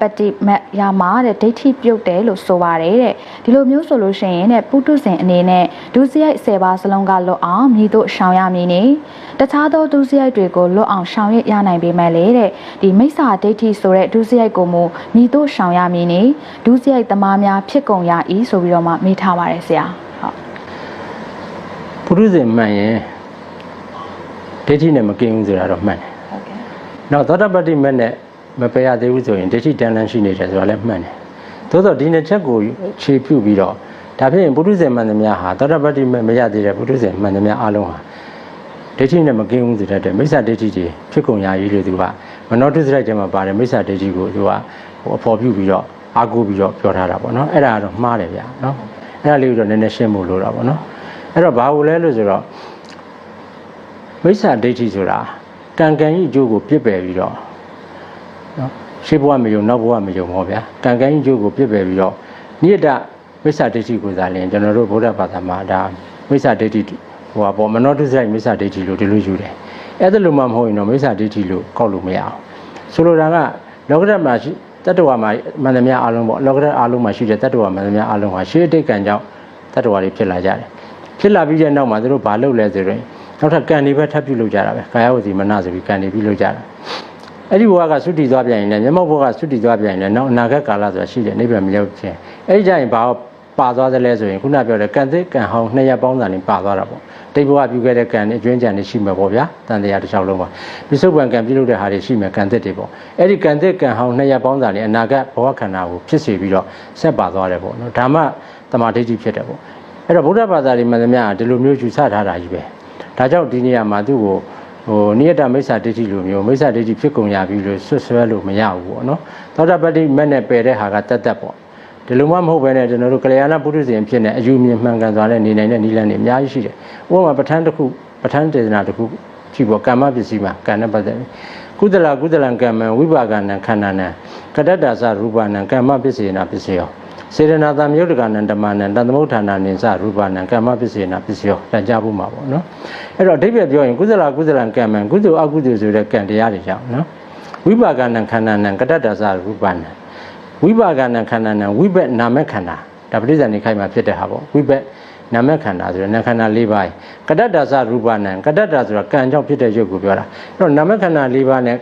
ပတိမတ်ရမှာတဲ့ဒိဋ္ဌိပြုတ်တယ်လို့ဆိုပါတယ်တဲ့ဒီလိုမျိုးဆိုလို့ရှိရင်တဲ့ပုထုဇဉ်အနေနဲ့ဒုစရိုက်10ပါးစလုံးကလွတ်အောင်မြည်တို့ရှောင်ရမည်နေတခြားသောဒုစရိုက်တွေကိုလွတ်အောင်ရှောင်ရရနိုင်ပေမဲ့လေတဲ့ဒီမိစ္ဆာဒိဋ္ဌိဆိုတဲ့ဒုစရိုက်ကိုမူမြည်တို့ရှောင်ရမည်နေဒုစရိုက်သမားများဖြစ်ကုန်ရ၏ဆိုပြီးတော့မှမိထားပါတယ်ဆရာဟုတ်ပုရုဇဉ်မှန်ရင်ဒိဋ္ဌိနဲ့မကင်းဘူးဆိုတာတော့မှန်တယ်ဟုတ်ကဲ့။နောက်သောတာပတ္တိမက်နဲ့ မပယ်ရသေးဘူးဆိုရင်ဒိဋ္ဌိတန်လန်းရှိနေတယ်ဆိုတာလည်းမှန်တယ်။သို့သောဒီနှစ်ချက်ကိုခြေပြုပြီးတော့ဒါဖြင့်ပုရုဇဉ်မှန်သမျှဟာသောတာပတ္တိမက်မရသေးတဲ့ပုရုဇဉ်မှန်သမျှအလုံးဟာဒိဋ္ဌိနဲ့မကင်းဘူးဆိုတဲ့အတွက်မိစ္ဆာဒိဋ္ဌိတွေဖြစ်ကုန်ရည်လို့သူကမနောတုစရိုက်ထဲမှာပါတယ်မိစ္ဆာဒိဋ္ဌိကိုသူကဟိုအဖော်ပြုပြီးတော့အာကိုပြီးတော့ပြောထားတာပေါ့နော်။အဲ့ဒါကတော့မှားတယ်ဗျာနော်။အဲ့ဒါလေးကိုတော့နည်းနည်းရှင်းဖို့လိုတာပေါ့နော်။အဲ့တော့ဘာလို့လဲလို့ဆိုတော့မိစ္ဆာဒိဋ္ဌိဆိုတာကံကံဤအကျိုးကိုပြစ်ပယ်ပြီးတော့ နော်ရှေးဘဝမယုံနောက်ဘဝမယုံဟောဗျာကံကံဤအကျိုးကိုပြစ်ပယ်ပြီးတော့နိယတမိစ္ဆာဒိဋ္ဌိကိုသာလျှင်ကျွန်တော်တို့ဗုဒ္ဓဘာသာမှာဒါမိစ္ဆာဒိဋ္ဌိဟိုပါပေါ့မနောတုစိုက်မိစ္ဆာဒိဋ္ဌိလို့ဒီလိုယူတယ်အဲ့ဒါလိုမှမဟုတ်ရင်တော့မိစ္ဆာဒိဋ္ဌိလို့ကောက်လို့မရအောင်ဆိုလိုတာကလောကဓာတ်မှာရှိတတ္တဝါမှာမန္တမယအလုံးပေါ့လောကဓာတ်အလုံးမှာရှိတဲ့တတ္တဝါမန္တမယအလုံးဟာရှေးအတိတ်ကံကြောင့်တတ္တဝါတွေဖြစ်လာကြတယ်ဖြစ်လာပြီးတဲ့နောက်မှာသူတို့ဘာလုပ်လဲဆိုရင်နောက်ထပ်ကံတွေပဲထပ်ပြုလုပ်ကြတာပဲကာယဝစီမနဆိုပြီးကံတွေပြုလုပ်ကြတာ အဲ့ဒီဘဝကသုတိသွားပြန်ရင်လည်းမျက်မှောက်ဘဝကသုတိသွားပြန်ရင်လည်းနောက်အနာဂတ်ကာလဆိုတာရှိတယ်နိဗ္ဗာန်မရောက်ခြင်းအဲ့ဒီကြရင်ဘာပါသွားသလဲဆိုရင်ခုနပြောတဲ့ကံသစ်ကံဟောင်းနှစ်ရက်ပေါင်းတာနေပါသွားတာပေါ့တိတ်ဘဝပြုခဲ့တဲ့ကံနဲ့အကျွင်းကြံနေရှိမှာပေါ့ဗျာတန်တရားတစ်လျှောက်လုံးပါပြစ္ဆုတ်ပံကံပြုလုပ်တဲ့ဟာတွေရှိမယ်ကံသစ်တွေပေါ့အဲ့ဒီကံသစ်ကံဟောင်းနှစ်ရက်ပေါင်းတာနေအနာဂတ်ဘဝခန္ဓာကိုဖြစ်စေပြီးတော့ဆက်ပါသွားတယ်ပေါ့နော်ဒါမှတမာဒိဋ္ဌိဖြစ်တယ်ပေါ့အဲ့တော့ဗုဒ္ဓဘာသာတွေမှန်သမျှဒီလိုမျိုးယူဆထားတာကြီးပဲဒါကြောင့်ဒီနေရာမှာသူ့ကို ဟိုနိယတမိစ္ဆာဒိဋ္ဌိလိုမျိုးမိစ္ဆာဒိဋ္ဌိဖြစ်ကုန်ရပြီလို့ဆွတ်ဆွဲလို့မရဘူးပေါ့နော်သောတာပတ္တိမက်နဲ့ပယ်တဲ့ဟာကတတ်တတ်ပေါ့ဒီလိုမှမဟုတ်ဘဲနဲ့ကျွန်တော်တို့ကလျာဏပုရိသေရင်ဖြစ်နေအယူမြင်မှန်ကန်စွာနဲ့နေနိုင်တဲ့နိလန်းတွေအများကြီးရှိတယ်ဥပမာပဋ္ဌာန်းတစ်ခုပဋ္ဌာန်းတေသနာတစ်ခုကြည့်ပေါ့ကမ္မပစ္စည်းမှာကံနဲ့ပတ်သက်ပြီးကုသလကုသလံကမ္မံဝိပါကနံခန္ဓာနံကတ္တတ္တသရူပနံကမ္မပစ္စေနာပစ္စယော စေရနာတမြုတ်တကနံဓမ္မနံတန်သမုဋ္ဌာနာနိသရူပနံကမ္မပစ္စေနာပစ္စယောတန်ကြဖို့မှာပေါ့နော်အဲ့တော့အဓိပ္ပာယ်ပြောရင်ကုသလကုသလံကမ္မံကုသိုလ်အကုသိုလ်ဆိုတဲ့ကံတရားတွေကြောင့်နော်ဝိပါကနံခန္ဓာနံကတ္တတ္တသရူပနံဝိပါကနံခန္ဓာနံဝိဘက်နာမခန္ဓာဒါပဋိဇာနေခိုက်မှာဖြစ်တဲ့ဟာပေါ့ဝိဘက်နာမခန္ဓာဆိုတဲ့နာခန္ဓာ၄ပါးကတ္တတ္တသရူပနံကတ္တတ္တဆိုတာကံကြောင့်ဖြစ်တဲ့ရုပ်ကိုပြောတာအဲ့တော့နာမခန္ဓာ၄ပါးနဲ့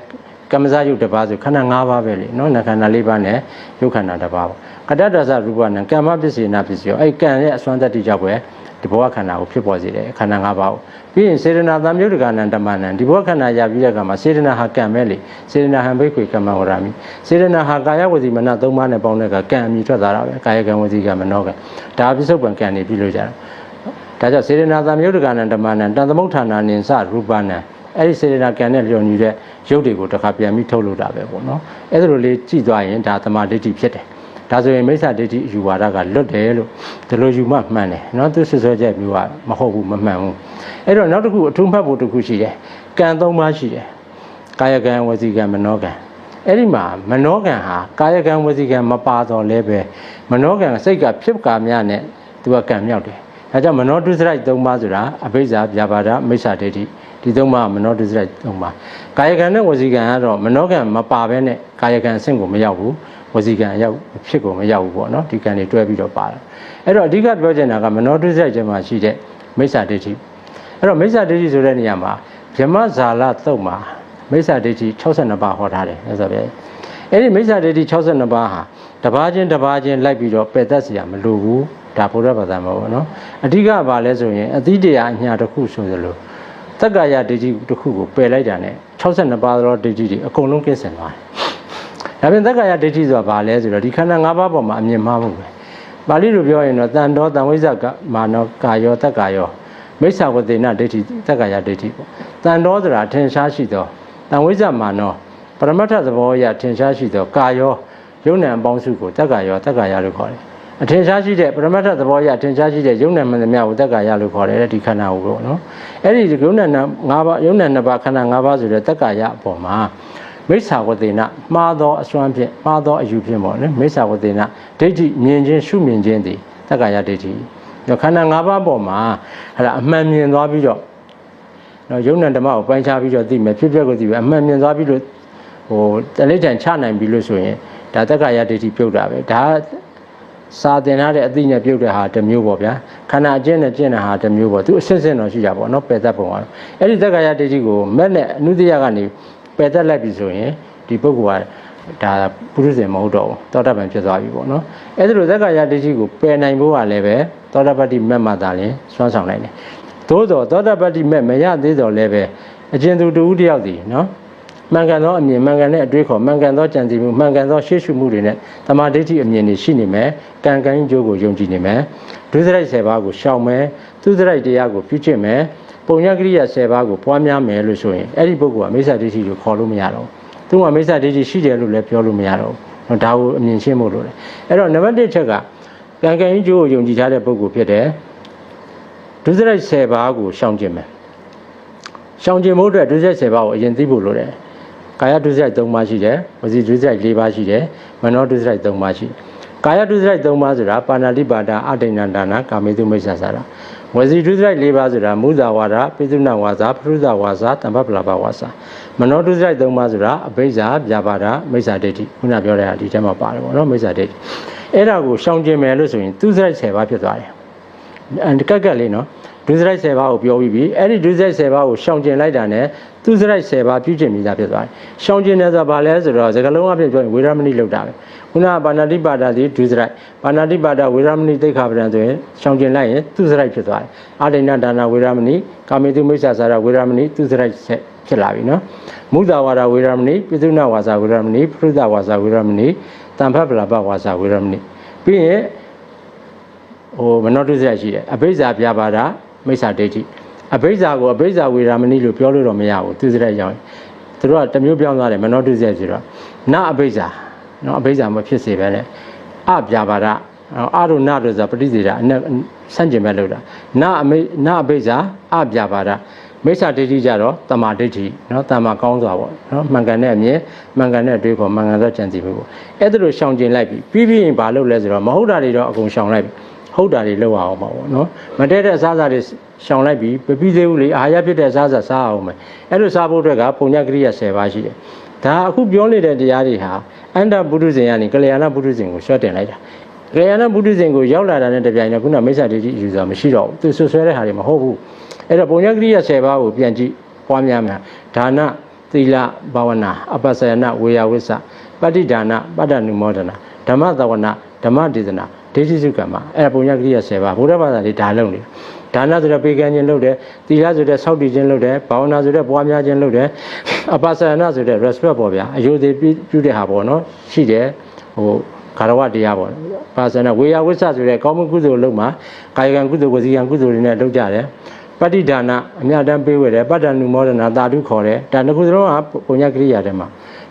ကမ္မဇယုတ်တစ်ပါးဆိုခန္ဓာ၅ပါးပဲလေနော်နာခန္ဓာ၄ပါးနဲ့ယုတ်ခန္ဓာတစ်ပါးပေါ့ကတ္တတ္တသရူပနံကမ္မပစ္စေနာပစ္စယောအဲ့ကံရဲ့အစွမ်းတတ္တိကြောင့်ပဲဒီဘဝခန္ဓာကိုဖြစ်ပေါ်စေတယ်ခန္ဓာ၅ပါးကိုပြီးရင်စေရနာသံယုတ်တကနံဓမ္မနံဒီဘဝခန္ဓာရပြီးတဲ့အခါမှာစေရနာဟာကံပဲလေစေရနာဟံဘိက္ခွေကမ္မဝရမိစေရနာဟာကာယဝစီမနသုံးပါးနဲ့ပေါင်းတဲ့အခါကံအမိထွက်သွားတာပဲကာယကံဝစီကံမနောကံဒါအပိစုပံကံနေပြီးလို့ကြတာဒါကြောင့်စေရနာသံယုတ်တကနံဓမ္မနံတန်သမုဋ္ဌာနာနိသရူပနံ အဲ့ဒီစေရနာကံနဲ့လျော်ညီတဲ့ရုပ်တွေကိုတစ်ခါပြန်ပြီးထုတ်လို့တာပဲပေါ့နော်အဲ့ဒါလိုလေးကြည့်သွားရင်ဒါသမာဓိဋ္ဌိဖြစ်တယ်ဒါဆိုရင်မိစ္ဆာဒိဋ္ဌိအယူဝါဒကလွတ်တယ်လို့ဒီလိုယူမှမှန်တယ်เนาะသူဆွဆွဲချက်မျိုးကမဟုတ်ဘူးမမှန်ဘူးအဲ့တော့နောက်တစ်ခုအထူးမှတ်ဖို့တစ်ခုရှိတယ်ကံသုံးပါးရှိတယ်ကာယကံဝစီကံမနောကံအဲ့ဒီမှာမနောကံဟာကာယကံဝစီကံမပါတော့လဲပဲမနောကံစိတ်ကဖြစ်ကာများနဲ့သူကကံမြောက်တယ်ဒါကြောင့်မနောတုစရိုက်သုံးပါးဆိုတာအဘိဇာဗျာပါဒမိစ္ဆာဒိဋ္ဌိ ဒီသုံးပါးမနောဒုစရိုက်သုံးပါးကာယကံနဲ့ဝစီကံကတော့မနောကံမပါဘဲနဲ့ကာယကံအဆင့်ကိုမရောက်ဘူးဝစီကံရောက်ဖြစ်ကိုမရောက်ဘူးပေါ့နော်ဒီကံတွေတွဲပြီးတော့ပါတာအဲ့တော့အဓိကပြောချင်တာကမနောဒုစရိုက်ကျမှာရှိတဲ့မိစ္ဆာဒိဋ္ဌိအဲ့တော့မိစ္ဆာဒိဋ္ဌိဆိုတဲ့နေရာမှာဗြဟ္မဇာလသုံးပါးမိစ္ဆာဒိဋ္ဌိ62ပါးဟောထားတယ်အဲ့ဆိုပဲအဲ့ဒီမိစ္ဆာဒိဋ္ဌိ62ပါးဟာတပါးချင်းတပါးချင်းလိုက်ပြီးတော့ပယ်တတ်စရာမလိုဘူးဒါဘုရားဘာသာမှာပေါ့နော်အဓိကဘာလဲဆိုရင်အတိတရားအညာတစ်ခုဆိုသလို တက္ကရာဒိဋ္ဌိတစ်ခုကိုပယ်လိုက်တာ ਨੇ 62ပါးသောဒိဋ္ဌိတွေအကုန်လုံးကင်းစင်သွားတယ်ဒါပြင်တက္ကရာဒိဋ္ဌိဆိုတာဘာလဲဆိုတော့ဒီခန္ဓာ၅ပါးပေါ်မှာအမြင်မှားဖို့ပဲပါဠိလိုပြောရင်တော့တန်တော်တန်ဝိဇ္ဇကမာနောကာယောတက္ကာယောမိစ္ဆာဝတေနဒိဋ္ဌိတက္ကရာဒိဋ္ဌိပေါ့တန်တော်ဆိုတာထင်ရှားရှိသောတန်ဝိဇ္ဇမာနောပရမတ္ထသဘောအရထင်ရှားရှိသောကာယောယုံ nant အပေါင်းစုကိုတက္ကာယောတက္ကာယလို့ခေါ်တယ် အထင်ရှားရှိတဲ့ပရမတ္ထသဘောအရထင်ရှားရှိတဲ့ယုံ nant မှန်သမျှကိုတက္ကာယလို့ခေါ်တယ်ဒီခန္ဓာကိုပေါ့နော်အဲ့ဒီယုံ nant ၅ပါးယုံ nant နှစ်ပါးခန္ဓာ၅ပါးဆိုတဲ့တက္ကာယအပေါ်မှာမိစ္ဆာဝတေနမှားသောအစွမ်းဖြင့်မှားသောအယူဖြင့်ပေါ့နော်မိစ္ဆာဝတေနဒိဋ္ဌိမြင်ခြင်းရှုမြင်ခြင်းသည်တက္ကာယဒိဋ္ဌိညခန္ဓာ၅ပါးပေါ်မှာဟဲ့လားအမှန်မြင်သွားပြီးတော့နော်ယုံ nant ဓမ္မကိုပိုင်းခြားပြီးတော့သိမယ်ဖြစ်ပျက်ကိုသိမယ်အမှန်မြင်သွားပြီးတော့ဟိုတလိဋ္ဌံချနိုင်ပြီလို့ဆိုရင်ဒါတက္ကရာဒိဋ္ဌိပြုတ်တာပဲဒါ စာသင်ထားတဲ့အသိနဲ့ပြုတ်တဲ့ဟာတစ်မျိုးပေါ့ဗျာခန္ဓာအကျင့်နဲ့ကျင့်တဲ့ဟာတစ်မျိုးပေါ့သူအစစ်စစ်တော့ရှိတာပေါ့နော်ပယ်သက်ပုံကတော့အဲ့ဒီတက္ကရာဒိဋ္ဌိကိုမက်နဲ့အနုတ္တရကနေပယ်သက်လိုက်ပြီဆိုရင်ဒီပုဂ္ဂိုလ်ကဒါပုရုဇဉ်မဟုတ်တော့ဘူးသောတာပန်ဖြစ်သွားပြီပေါ့နော်အဲ့ဒါလိုတက္ကရာဒိဋ္ဌိကိုပယ်နိုင်ဖို့ကလည်းပဲသောတာပတ္တိမက်မှသာလျှင်စွမ်းဆောင်နိုင်တယ်သို့တော့သောတာပတ္တိမက်မရသေးတော့လည်းပဲအကျဉ်သူတူဦးတယောက်စီနော် မှန်ကန်သောအမြင်မှန်ကန်တဲ့အတွေးခေါ်မှန်ကန်သောကြံစည်မှုမှန်ကန်သောရှေ့ရှုမှုတွေနဲ့တမာဒိဋ္ဌိအမြင်တွေရှိနေမယ်ကံကံကြိုးကိုယုံကြည်နေမယ်ဒုစရိုက်10ပါးကိုရှောင်မယ်သူစရိုက်တရားကိုပြုကျင့်မယ်ပုံညကရိယာ10ပါးကိုပွားများမယ်လို့ဆိုရင်အဲ့ဒီပုဂ္ဂိုလ်ကမိစ္ဆာဒိဋ္ဌိကိုခေါ်လို့မရတော့ဘူးသူကမိစ္ဆာဒိဋ္ဌိရှိတယ်လို့လည်းပြောလို့မရတော့ဘူးဒါကိုအမြင်ရှင်းဖို့လိုတယ်အဲ့တော့နံပါတ်1ချက်ကကံကံကြိုးကိုယုံကြည်ထားတဲ့ပုဂ္ဂိုလ်ဖြစ်တယ်ဒုစရိုက်10ပါးကိုရှောင်ကျင်မယ်ရှောင်ကျင်ဖို့အတွက်ဒုစရိုက်10ပါးကိုအရင်သိဖို့လိုတယ် ကာယဒုစရိုက်3ပါးရှိတယ်ဝစီဒုစရိုက်4ပါးရှိတယ်မနောဒုစရိုက်3ပါးရှိတယ်ကာယဒုစရိုက်3ပါးဆိုတာပါဏာတိပါဒအဋိဏဒါနာကာမေတုမိစ္ဆာစာရဝစီဒုစရိုက်4ပါးဆိုတာမုဇာဝါဒပိသုဏဝါစာပရုဇဝါစာတမ္ပပလာပဝါစာမနောဒုစရိုက်3ပါးဆိုတာအဘိဇ္ဇာဗျာပါဒမိစ္ဆာဒိဋ္ဌိခုနပြောတဲ့ဟာဒီထဲမှာပါတယ်ပေါ့နော်မိစ္ဆာဒိဋ္ဌိအဲ့ဒါကိုရှောင်ကျင်မယ်လို့ဆိုရင်ဒုစရိုက်10ပါးဖြစ်သွားတယ် အန်ကက်ကက်လေးနော်ဒုစရိုက်10ပါးကိုပြောပြီးပြီအဲ့ဒီဒုစရိုက်10ပါးကိုရှောင်ကျင်လိုက်တာ ਨੇ သူစရိုက်10ပါးပြုကျင့်မိတာဖြစ်သွားတယ်။ရှောင်ကျင်တယ်ဆိုတာဘာလဲဆိုတော့စကလုံးအဖြစ်ပြောရင်ဝေရမဏိလောက်တာပဲ။ခုနကပါဏာတိပါဒတိဒုစရိုက်ပါဏာတိပါဒဝေရမဏိသိက္ခာပဒံဆိုရင်ရှောင်ကျင်လိုက်ရင်သူစရိုက်ဖြစ်သွားတယ်။အာဒိဏဒါနာဝေရမဏိကာမေတုမိစ္ဆာစာရဝေရမဏိသူစရိုက်ဖြစ်လာပြီနော်။မုဒ္ဒဝါဒဝေရမဏိပိသုဏဝါစာဝေရမဏိပရုဒဝါစာဝေရမဏိတံဖတ်ပလာပဝါစာဝေရမဏိပြီးရင် ဟိုမနောတုစရိုက်ရှိတယ်အဘိဇ္ဇာပြပါဒမိစ္ဆာဒိဋ္ဌိအဘိဇ္ဇာကိုအဘိဇ္ဇာဝေရာမဏိလို့ပြောလို့တော့မရဘူးသူစရက်ရောက်ရင်သူတို့ကတစ်မျိုးပြောင်းသွားတယ်မနောတုစရက်ဆိုတော့နအဘိဇ္ဇာနော်အဘိဇ္ဇာမဖြစ်စေပဲနဲ့အပြာပါဒအာရုဏတို့ဆိုပဋိစေတာအနဲ့ဆန့်ကျင်မဲ့လို့တာနအမိနအဘိဇ္ဇာအပြာပါဒမိစ္ဆာဒိဋ္ဌိကြတော့တမာဒိဋ္ဌိနော်တမာကောင်းစွာပေါ့နော်မှန်ကန်တဲ့အမြင်မှန်ကန်တဲ့အတွေးခေါ်မှန်ကန်သောကြံစည်မှုပေါ့အဲ့ဒါလိုရှောင်ကျင်လိုက်ပြီပြီးပြီးရင်ဘာလုပ်လဲဆိုတော့မဟုတ်တာတွေတော့အကုန်ရှောင်လိုက်ပြီ ဟုတ်တာတွေလောက်အောင်ပါပေါ့နော်မတည့်တဲ့အစားအစာတွေရှောင်လိုက်ပြီးမပြီးသေးဘူးလေအာဟာရဖြစ်တဲ့အစားအစာစားအောင်မယ်အဲ့လိုစားဖို့အတွက်ကပုံညကရိယာ10ပါးရှိတယ်ဒါအခုပြောနေတဲ့တရားတွေဟာအန္တပုရုဇဉ်ကနေကလျာဏပုရုဇဉ်ကိုရှော့တင်လိုက်တာကလျာဏပုရုဇဉ်ကိုရောက်လာတာနဲ့တပြိုင်တည်းခုနမိစ္ဆာဒိဋ္ဌိယူဆိုတာမရှိတော့ဘူးသူဆွဆွဲတဲ့ဟာတွေမဟုတ်ဘူးအဲ့တော့ပုံညကရိယာ10ပါးကိုပြန်ကြည့်ပွားများများဒါနသီလဘာဝနာအပ္ပစယနာဝေယဝိစ္စပဋိဒါနပတ္တနုမောဒနာဓမ္မသဝနာဓမ္မဒေသနာ ဒိဋ္ဌိစုကံမှာအဲ့ဒါပုံညကရိယာ10ပါးဘုရားဘာသာလေးဒါလုံးနေဒါနဆိုတဲ့ပေကံခြင်းလုပ်တယ်သီလဆိုတဲ့စောင့်တည်ခြင်းလုပ်တယ်ဘာဝနာဆိုတဲ့ပွားများခြင်းလုပ်တယ်အပ္ပစယနာဆိုတဲ့ respect ပေါ့ဗျာအယုသေးပြုတဲ့ဟာပေါ့နော်ရှိတယ်ဟိုကာရဝတရားပေါ့ပါစနာဝေယဝိဆဆိုတဲ့ကောင်းမှုကုသိုလ်လုပ်မှာကာယကံကုသိုလ်ဝစီကံကုသိုလ်တွေနဲ့လုပ်ကြတယ်ပဋိဒါနအမြတ်တမ်းပေးဝယ်တယ်ပတ္တနုမောဒနာတာဓုခေါ်တယ်ဒါနှစ်ခုစလုံးကပုံညကရိယာထဲမှာ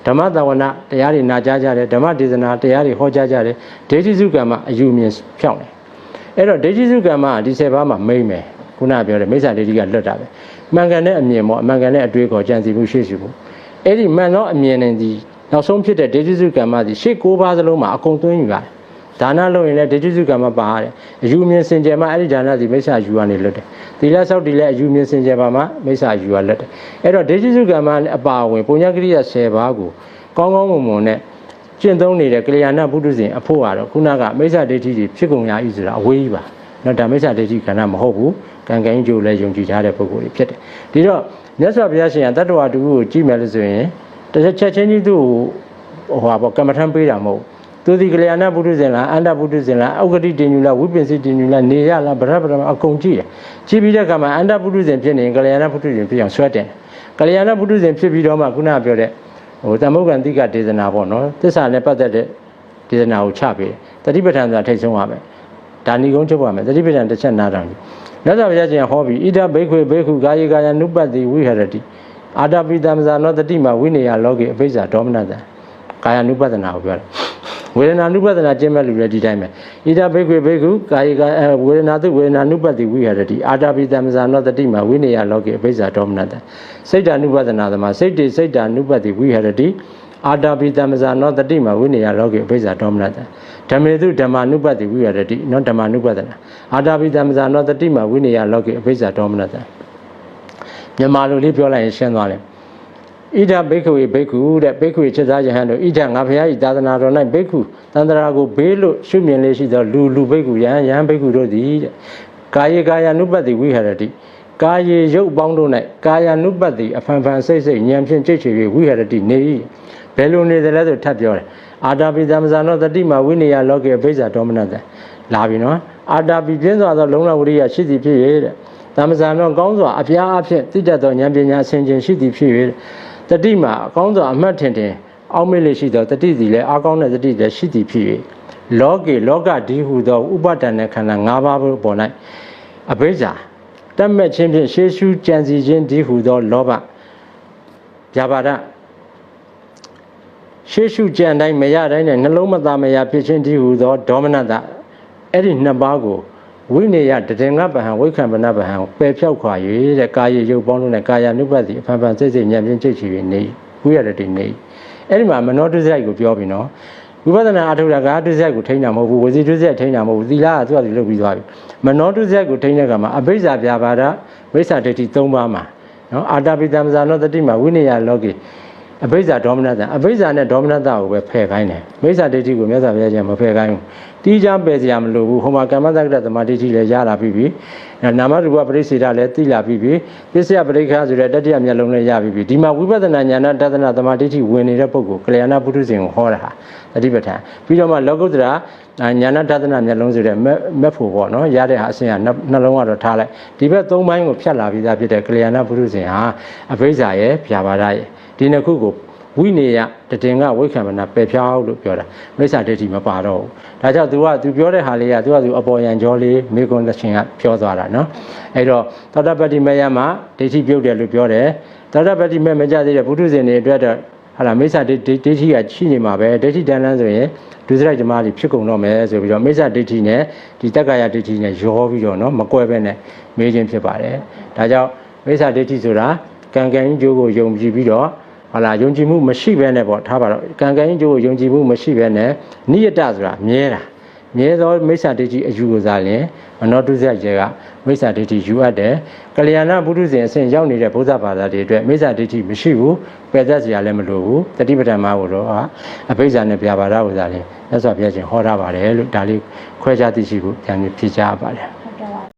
ဓမ္မတဝနာတရားတွေနာကြားကြတယ်ဓမ္မဒေသနာတရားတွေဟောကြားကြတယ်ဒိဋ္ဌိစုကံမှာအယူမြင်ဖြောင်းတယ်အဲ့တော့ဒိဋ္ဌိစုကံမှာဒီ7ပါးမှာမိမ့်မယ်ခုနပြောတယ်မိစ္ဆာဒိဋ္ဌိကလွတ်တာပဲမှန်ကန်တဲ့အမြင်ပေါ့အမှန်ကန်တဲ့အတွေးခေါ်ကြံစီမှုရှေ့ရှုမှုအဲ့ဒီမှန်သောအမြင်နဲ့ဒီနောက်ဆုံးဖြစ်တဲ့ဒိဋ္ဌိစုကံမှာဒီရှေ့9ပါးစလုံးမှာအကုန်သွင်းယူရတယ် ဒါနလုပ်ရင်လည်းဒိဋ္ဌိစုကံမှာပါရတယ်အယူမြင်စင်ကြယ်မှာအဲ့ဒီဒါနစီမိစ္ဆာယူကနေလွတ်တယ်သီလဆောက်တည်လည်းအယူမြင်စင်ကြယ်ပါမှာမိစ္ဆာယူရလွတ်တယ်အဲ့တော့ဒိဋ္ဌိစုကံမှာအပါဝင်ပုညကရိယာ10ပါးကိုကောင်းကောင်းမွန်မွန်နဲ့ကျင့်သုံးနေတဲ့ကလျာဏပုထုဇဉ်အဖို့ကတော့ခုနကမိစ္ဆာဒိဋ္ဌိတွေဖြစ်ကုန်ရဤဆိုတာအဝေးကြီးပါနော်ဒါမိစ္ဆာဒိဋ္ဌိကဏ္ဍမဟုတ်ဘူးကံကံကြိုးလည်းယုံကြည်ထားတဲ့ပုဂ္ဂိုလ်တွေဖြစ်တယ်ဒီတော့မြတ်စွာဘုရားရှင်ကတတ္တဝါတူကိုကြည့်မယ်လို့ဆိုရင်တစ်ချက်ချင်းကြီးသူ့ဟိုဟာပေါ့ကမ္မထမ်းပေးတာမဟုတ် သူဒီကလျာဏပုထုဇဉ်လားအန္တပုထုဇဉ်လားအောက်ကတိတင်ညူလားဝိပင်စိတင်ညူလားနေရလားဗရဗရအကုန်ကြည့်တယ်ကြည့်ပြီးတဲ့အခါမှာအန္တပုထုဇဉ်ဖြစ်နေရင်ကလျာဏပုထုဇဉ်ဖြစ်အောင်ဆွဲတယ်ကလျာဏပုထုဇဉ်ဖြစ်ပြီးတော့မှခုနကပြောတဲ့ဟိုသမုဂ္ဂံတိကဒေသနာပေါ့နော်သစ္စာနဲ့ပတ်သက်တဲ့ဒေသနာကိုချပေးတယ်တတိပဋ္ဌာန်ဆိုတာထိတ်ဆုံးရမယ်ဒါဏီကုန်းချုပ်ရမယ်တတိပဋ္ဌာန်တစ်ချက်နားထောင်ကြည့်မြတ်စွာဘုရားရှင်ဟောပြီးဣဒဘိခွေဘိက္ခုကာယေကာယနုပတ္တိဝိဟရတိအာတပိတမဇာနောတတိမဝိနေယလောကေအပိစ္ဆာဒေါမနတံကာယ ानु ပဒနာကိုပြောတယ် ဝေဒနာနုပဒနာကျင့်မဲ့လူလည်းဒီတိုင်းပဲဣဒဘိက္ခွေဘိက္ခုကာယကဝေဒနာတုဝေဒနာနုပတိဝိဟာရတိအာတာပိတမဇာနောတတိမဝိနေယလောကေအဘိဇာဒေါမနတစိတ်တ ानु ပဒနာသမာစိတ်တိစိတ်တ ानु ပတိဝိဟာရတိအာတာပိတမဇာနောတတိမဝိနေယလောကေအဘိဇာဒေါမနတဓမ္မေတုဓမ္မာနုပတိဝိဟာရတိနောဓမ္မာနုပဒနာအာတာပိတမဇာနောတတိမဝိနေယလောကေအဘိဇာဒေါမနတမြန်မာလိုလေးပြောလိုက်ရင်ရှင်းသွားတယ် ဣဒဘိက္ခဝေဘိက္ခုတဲ့ဘိက္ခဝေချက်သားယဟန်တို့ဣဒငါဖရာဤသာသနာတော်၌ဘိက္ခုတန္တရာကိုဘေးလို့ရှုမြင်လေးရှိသောလူလူဘိက္ခုယဟန်ယဟန်ဘိက္ခုတို့သည်တဲ့ကာယေကာယ ानु ပတ္တိဝိဟရတိကာယေရုပ်ပေါင်းတို့၌ကာယ ानु ပတ္တိအဖန်ဖန်စိတ်စိတ်ဉာဏ်ဖြင့်ကြိတ်ချွေ၍ဝိဟရတိနေ၏ဘယ်လိုနေသလဲဆိုထပ်ပြောတယ်အာတာပိသမဇာနောတတိမဝိနေယလောကေဘိဇာဒေါမနတလာပြီနော်အာတာပိပြင်းစွာသောလုံလဝရိယရှိသည်ဖြစ်၍တဲ့သမဇာနောကောင်းစွာအပြားအဖြစ်တိတတ်သောဉာဏ်ပညာအစဉ်ချင်းရှိသည်ဖြစ်၍ တတိမှာအကောင်းစွာအမှတ်ထင်ထင်အောက်မေ့လေးရှိသောတတိစီလည်းအကောင်းတဲ့တတိလည်းရှိသည်ဖြစ်၍လောကေလောကဒီဟုသောဥပါဒณะခန္ဓာ၅ပါးပေါ်၌အဘိဇာတတ်မဲ့ခြင်းဖြင့်ရှေးရှုကြံစီခြင်းဒီဟုသောလောဘဗျာပါဒရှေးရှုကြံတိုင်းမရတိုင်းနဲ့နှလုံးမသားမရဖြစ်ခြင်းဒီဟုသောဒေါမနတအဲ့ဒီနှစ်ပါးကို ဝိနေယတတင်္ဂပဟံဝိခံပနပဟံပယ်ဖြောက်ခွာ၍တဲ့ကာယရုပ်ပေါင်းလို့နဲ့ကာယ ानु ပတ္တိအဖန်ဖန်စိတ်စိတ်ဉာဏ်ဖြင့်ကြိတ်ချ၍နေဝိရတတိနေအဲ့ဒီမှာမနောတုဇိုက်ကိုပြောပြီနော်ဝိပဿနာအထုတာကတုဇိုက်ကိုထိန်းတာမဟုတ်ဘူးဝစီတုဇိုက်ထိန်းတာမဟုတ်ဘူးသီလကသူ့အတူလုပ်ပြီးသွားပြီမနောတုဇိုက်ကိုထိန်းတဲ့ကမှာအဘိဇ္ဇာပြပါဒမိစ္ဆာဒိဋ္ဌိ၃ပါးမှာနော်အာတာပိတမဇာနောတတိမှာဝိနည်းလောကေ အဘိဇ္ဇာဒေါမနတအဘိဇ္ဇာနဲ့ဒေါမနတကိုပဲဖယ်ခိုင်းတယ်မိစ္ဆာဒိဋ္ဌိကိုမြတ်စွာဘုရားကျမ်းမဖယ်ခိုင်းဘူးတီးကြပယ်စရာမလိုဘူးဟိုမှာကမ္မတက္ကရသမာဓိဋ္ဌိလည်းရလာပြီပြီနာမရူပပရိစ္ဆေဒလည်းသိလာပြီပြီပစ္စယပရိက္ခဆိုတဲ့တတိယမျက်လုံးလည်းရပြီပြီဒီမှာဝိပဿနာဉာဏတသနာသမာဓိဋ္ဌိဝင်နေတဲ့ပုဂ္ဂိုလ်ကလျာဏပုထုဇဉ်ကိုဟောတာဟာတတိပဋ္ဌာန်ပြီးတော့မှလောကုတ္တရာဉာဏတသနာမျက်လုံးဆိုတဲ့မက်ဖို့ပေါ့နော်ရတဲ့ဟာအစဉ်ကနှလုံးကတော့ထားလိုက်ဒီဘက်သုံးပိုင်းကိုဖြတ်လာပြီးသားဖြစ်တဲ့ကလျာဏပုထုဇဉ်ဟာအဘိဇ္ဇာရဲ့ဗျာပါဒရဲ့ ဒီနှစ်ခုကိုဝိနေယတတင်ကဝိခံမနာပယ်ဖြောက်လို့ပြောတာမိစ္ဆာဒိဋ္ဌိမပါတော့ဘူးဒါကြောင့် तू က तू ပြောတဲ့ဟာလေးက तू က तू အပေါ်ယံကြောလေးမိကွန်းလက်ချင်းကပြောသွားတာနော်အဲ့တော့သောတပတ္တိမယမှာဒိဋ္ဌိပြုတ်တယ်လို့ပြောတယ်သောတပတ္တိမမကြသေးတဲ့ပုထုဇဉ်တွေအတွက်တော့ဟာလာမိစ္ဆာဒိဋ္ဌိကရှိနေမှာပဲဒိဋ္ဌိတန်လန်းဆိုရင်ဒုစရိုက်ဓမ္မတွေဖြစ်ကုန်တော့မယ်ဆိုပြီးတော့မိစ္ဆာဒိဋ္ဌိနဲ့ဒီတက္ကရာဒိဋ္ဌိနဲ့ရောပြီးတော့နော်မကွဲပဲနဲ့မေးခြင်းဖြစ်ပါတယ်ဒါကြောင့်မိစ္ဆာဒိဋ္ဌိဆိုတာကံကံကြီးကျိုးကိုယုံကြည်ပြီးတော့ ဟာလာယုံကြည်မှုမရှိဘဲနဲ့ပေါ့ထားပါတော့ကံကံကျိုးကိုယုံကြည်မှုမရှိဘဲနဲ့နိယတဆိုတာမြဲတာမြဲသောမိစ္ဆာဒိဋ္ဌိအယူကိုစားရင်မနောတုဇ္ဇကျေကမိစ္ဆာဒိဋ္ဌိယူအပ်တယ်ကလျာဏပုထုဇဉ်အစဉ်ရောက်နေတဲ့ဘုရားဘာသာတွေအတွက်မိစ္ဆာဒိဋ္ဌိမရှိဘူးပယ်သက်စရာလည်းမလိုဘူးတတိပဋ္ဌာန်မှာကိုတော့ဟာအဘိဇ္ဇာနဲ့ပြာပါဒကိုစားရင်မြတ်စွာဘုရားရှင်ဟောထားပါတယ်လို့ဒါလေးခွဲခြားသိရှိဖို့ပြန်ပြီးဖြေချပါတယ်